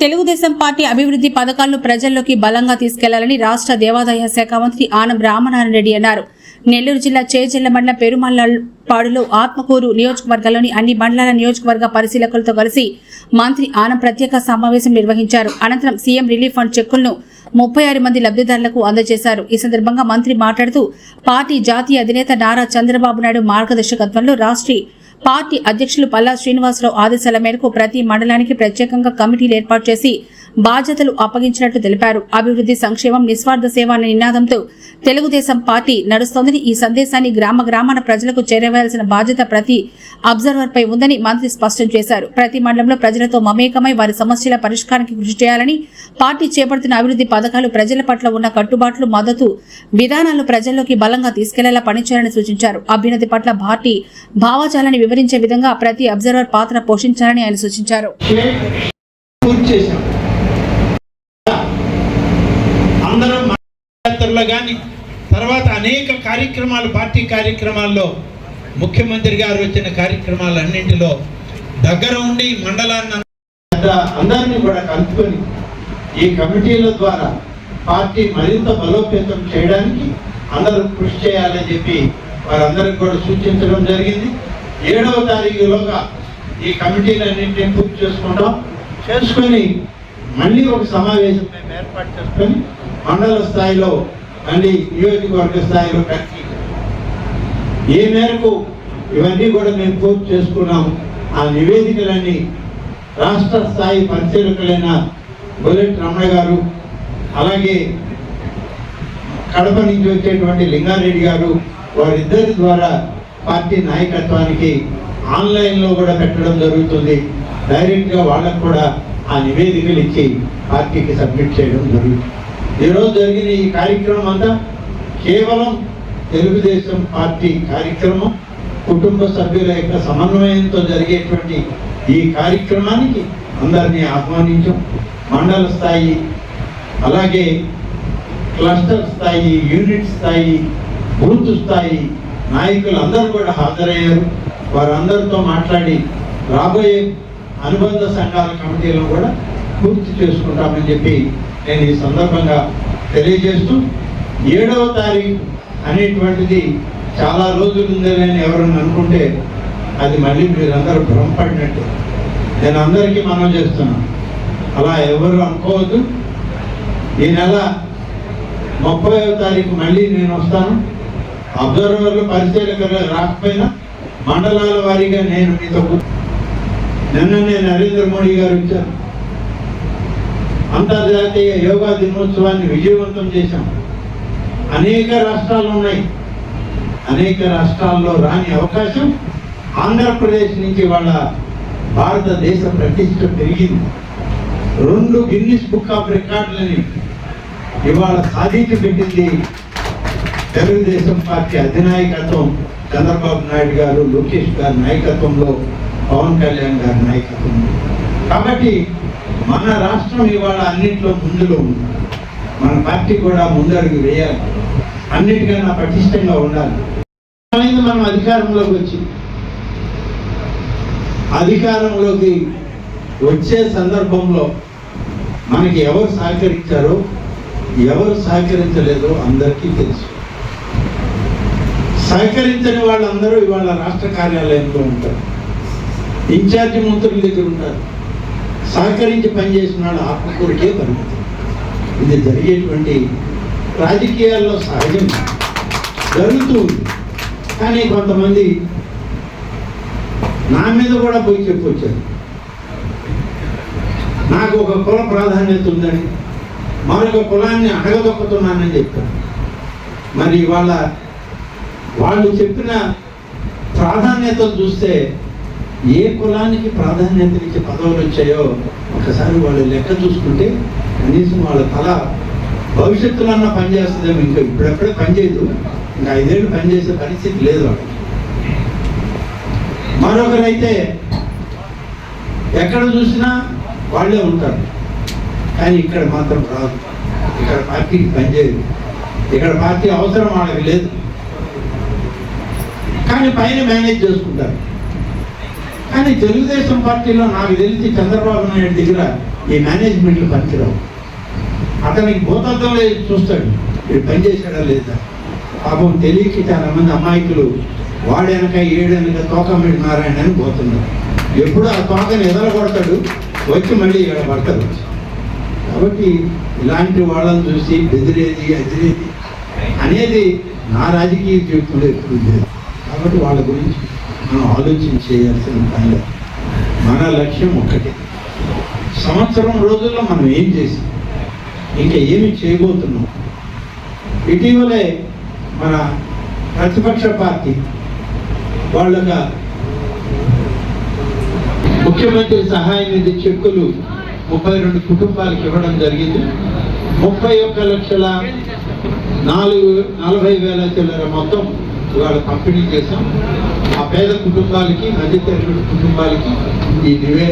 Telugu Desam party అభివృద్ధి పథకాలను ప్రజల్లోకి బలంగా తీసుకెళ్ళాలని రాష్ట్ర దేవాదాయ శాఖ మంత్రి ఆనం రామనారాయణ రెడ్డి అన్నారు. నెల్లూరు జిల్లా చేజెళ్ళ మండలం పెరుమల్లపాడులో ఆత్మకూరు నియోజకవర్గంలోని అన్ని మండలాల నియోజకవర్గ పరిశీలకులతో కలిసి మంత్రి ఆనం ప్రత్యేక సమావేశం నిర్వహించారు. అనంతరం సీఎం రిలీఫ్ ఫండ్ చెక్కులను ముప్పై ఆరు మంది లబ్ధిదారులకు అందజేశారు. ఈ సందర్భంగా మంత్రి మాట్లాడుతూ పార్టీ జాతీయ అధినేత నారా చంద్రబాబు నాయుడు మార్గదర్శకత్వంలో రాష్ట్రీయ పార్టీ అధ్యక్షులు పల్లా శ్రీనివాసరావు ఆదేశాల మేరకు ప్రతి మండలానికి ప్రత్యేకంగా కమిటీలు ఏర్పాటు చేసి బాధ్యతలు అప్పగించినట్లు తెలిపారు. అభివృద్ధి సంక్షేమం నిస్వార్థ సేవ అనే నినాదంతో తెలుగుదేశం పార్టీ నడుస్తోందని ఈ సందేశాన్ని గ్రామ గ్రామాన ప్రజలకు చేరవేయాల్సిన బాధ్యత ప్రతి అబ్జర్వర్ పై ఉందని మంత్రి స్పష్టం చేశారు. ప్రతి మండలంలో ప్రజలతో మమేకమై వారి సమస్యల పరిష్కారానికి కృషి చేయాలని పార్టీ చేపడుతున్న అభివృద్ధి పథకాలు ప్రజల పట్ల ఉన్న కట్టుబాట్లు మద్దతు విధానాలు ప్రజల్లోకి బలంగా తీసుకెళ్ళేలా పనిచేయాలని సూచించారు. అభ్యున్నతి పట్ల పార్టీ భావాజాలని వివరించే విధంగా ప్రతి అబ్జర్వర్ పాత్ర పోషించాలని ఆయన సూచించారు పూర్తి చేశాం అందరం యాత్రలో కానీ తర్వాత అనేక కార్యక్రమాలు పార్టీ కార్యక్రమాల్లో ముఖ్యమంత్రి గారు వచ్చిన కార్యక్రమాలన్నింటిలో దగ్గర ఉండి మండలాన్ని అందరినీ కూడా కలుపుకొని ఈ కమిటీల ద్వారా పార్టీ మరింత బలోపేతం చేయడానికి అందరూ కృషి చేయాలని చెప్పి వారందరికి కూడా సూచించడం జరిగింది. ఏడవ తారీఖులోగా ఈ కమిటీలన్నింటినీ పూర్తి చేసుకుంటాం. చేసుకొని మళ్ళీ ఒక సమావేశం మేము ఏర్పాటు చేసుకొని మండల స్థాయిలో మళ్ళీ నియోజకవర్గ స్థాయిలో కలిసి ఏ మేరకు ఇవన్నీ కూడా మేము పూర్తి చేసుకున్నాము ఆ నివేదికలన్నీ రాష్ట్ర స్థాయి పరిశీలకులైన బుల్లెట్ రమణ గారు అలాగే కడప నుంచి వచ్చేటువంటి లింగారెడ్డి గారు వారిద్దరి ద్వారా పార్టీ నాయకత్వానికి ఆన్లైన్లో కూడా పెట్టడం జరుగుతుంది. డైరెక్ట్గా వాళ్ళకు కూడా ఆ నివేదికలు ఇచ్చి పార్టీకి సబ్మిట్ చేయడం జరుగుతుంది. ఈరోజు జరిగిన ఈ కార్యక్రమం అంతా కేవలం తెలుగుదేశం పార్టీ కార్యక్రమం కుటుంబ సభ్యుల యొక్క సమన్వయంతో జరిగేటువంటి ఈ కార్యక్రమానికి అందరినీ ఆహ్వానించాం. మండల స్థాయి అలాగే క్లస్టర్ స్థాయి యూనిట్ స్థాయి బూత్ స్థాయి నాయకులు అందరూ కూడా హాజరయ్యారు. వారందరితో మాట్లాడి రాబోయే అనుబంధ సంఘాల కమిటీలను కూడా పూర్తి చేసుకుంటామని చెప్పి నేను ఈ సందర్భంగా తెలియజేస్తూ ఏడవ తారీఖు అనేటువంటిది చాలా రోజులు ఉందని ఎవరన్నా అనుకుంటే అది మళ్ళీ మీరందరూ భ్రమపడినట్టు. నేను అందరికీ మనం చేస్తున్నాను అలా ఎవరు అనుకోవద్దు. ఈ నెల ముప్పైవ తారీఖు మళ్ళీ నేను వస్తాను. అబ్జర్వర్లు పరిశీలకులు రాకపోయినా మండలాల వారీగా నేను మీతో కూర్చో- నిన్ననే నరేంద్ర మోడీ గారు ఇచ్చారు అంతర్జాతీయ యోగా దినోత్సవాన్ని విజయవంతం చేశాం. అనేక రాష్ట్రాలు ఉన్నాయి అనేక రాష్ట్రాల్లో రాని అవకాశం ఆంధ్రప్రదేశ్ నుంచి వాళ్ళ భారతదేశ ప్రతిష్ట పెరిగింది. రెండు గిన్నిస్ బుక్ ఆఫ్ రికార్డులని ఇవాళ సాధించి పెట్టింది తెలుగుదేశం పార్టీ అధినాయకత్వం చంద్రబాబు నాయుడు గారు లోకేష్ గారి నాయకత్వంలో పవన్ కళ్యాణ్ గారి నాయకత్వంలో కాబట్టి మన రాష్ట్రం ఇవాళ అన్నింటిలో ముందులో ఉంది. మన పార్టీ కూడా ముందడుగు వేయాలి. అన్నిటికన్నా పటిష్టంగా ఉండాలి. ఏమైంది మనం అధికారంలోకి వచ్చి అధికారంలోకి వచ్చే సందర్భంలో మనకి ఎవరు సహకరించారో ఎవరు సహకరించలేదో అందరికీ తెలుసు. సహకరించని వాళ్ళందరూ ఇవాళ రాష్ట్ర కార్యాలయంలో ఉంటారు. ఇన్ఛార్జి మంత్రుల దగ్గర ఉంటారు. సహకరించి పనిచేసిన వాళ్ళు ఆత్మకూరికే పరిమితి. ఇది జరిగేటువంటి రాజకీయాల్లో సహజం. జరుగుతూ ఉంది. కానీ కొంతమంది నా మీద కూడా పోయి చెప్పొచ్చారు నాకు ఒక కుల ప్రాధాన్యత ఉందని మరొక కులాన్ని అడగదొక్కుతున్నానని చెప్పారు మరి ఇవాళ వాళ్ళు చెప్పిన ప్రాధాన్యత చూస్తే ఏ కులానికి ప్రాధాన్యత ఇచ్చే పదవులు వచ్చాయో ఒకసారి వాళ్ళు లెక్క చూసుకుంటే కనీసం వాళ్ళ తల భవిష్యత్తులో అన్న పనిచేస్తుందేమో ఇంకా ఇప్పుడెప్పుడే పనిచేయదు. ఇంకా ఐదేళ్ళు పనిచేసే పరిస్థితి లేదు వాళ్ళకి. మరొకరైతే ఎక్కడ చూసినా వాళ్ళే ఉంటారు. కానీ ఇక్కడ మాత్రం రాదు. ఇక్కడ పార్టీకి పనిచేయదు. ఇక్కడ పార్టీ అవసరం వాళ్ళకి లేదు. కానీ పైన మేనేజ్ చేసుకుంటారు. కానీ తెలుగుదేశం పార్టీలో నాకు తెలిసి చంద్రబాబు నాయుడు దగ్గర ఈ మేనేజ్మెంట్లు పనికిరావు. అతనికి భూతత్వంలో చూస్తాడు వీడు పనిచేశాడా లేదా? పాపం తెలియక చాలా మంది అమాయకులు వాడెనక ఏడెనక తోకమిడి నారాయణ అని పోతున్నారు. ఎప్పుడు ఆ తోకని ఎదలగొడతాడు వచ్చి మళ్ళీ ఇక్కడ పడతాడు. కాబట్టి ఇలాంటి వాళ్ళని చూసి బెదిరేది అదిరేది అనేది నా రాజకీయ జీవితంలో ఎప్పుడు లేదు. కాబట్టి వాళ్ళ గురించి మనం ఆలోచన చేయాల్సిన పని మన లక్ష్యం ఒక్కటే. సంవత్సరం రోజుల్లో మనం ఏం చేసాం? ఇంకా ఏమి చేయబోతున్నాం? ఇటీవలే మన ప్రతిపక్ష పార్టీ వాళ్ళగా ముఖ్యమంత్రి సహాయ నిధి చెక్కులు ముప్పై రెండు కుటుంబాలకు ఇవ్వడం జరిగింది. ముప్పై ఒక్క లక్షల నాలుగు నలభై వేల చిల్లర మొత్తం ఇవాళ పంపిణీ చేశాం. పేద కుటుంబాలకి మధ్యతరగతి కుటుంబాలకి ఈ నివే